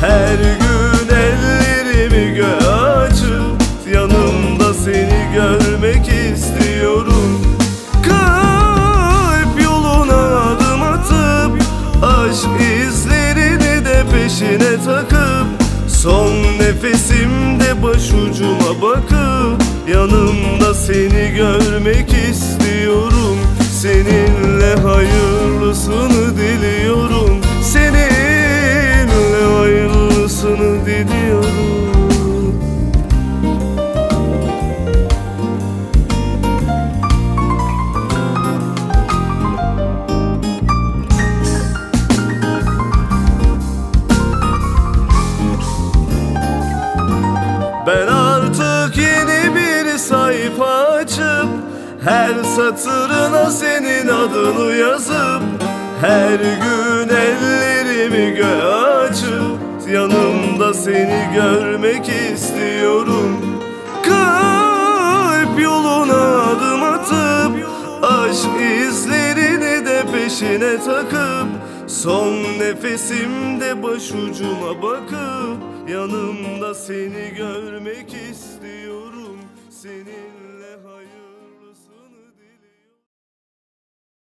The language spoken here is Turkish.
Her gün ellerimi göğe açıp Yanımda seni görmek istiyorum. Kalp yoluna adım atıp Aşk izlerini de peşine takıp Son nefesimde başucuma bakıp Yanımda seni görmek istiyorum. Seninle sayfa açıp Her satırına senin adını yazıp Her gün ellerimi göğe açıp Yanımda seni görmek istiyorum. Kalp yoluna adım atıp Aşk izlerini de peşine takıp Son nefesimde başucuma bakıp Yanımda seni görmek istiyorum Senin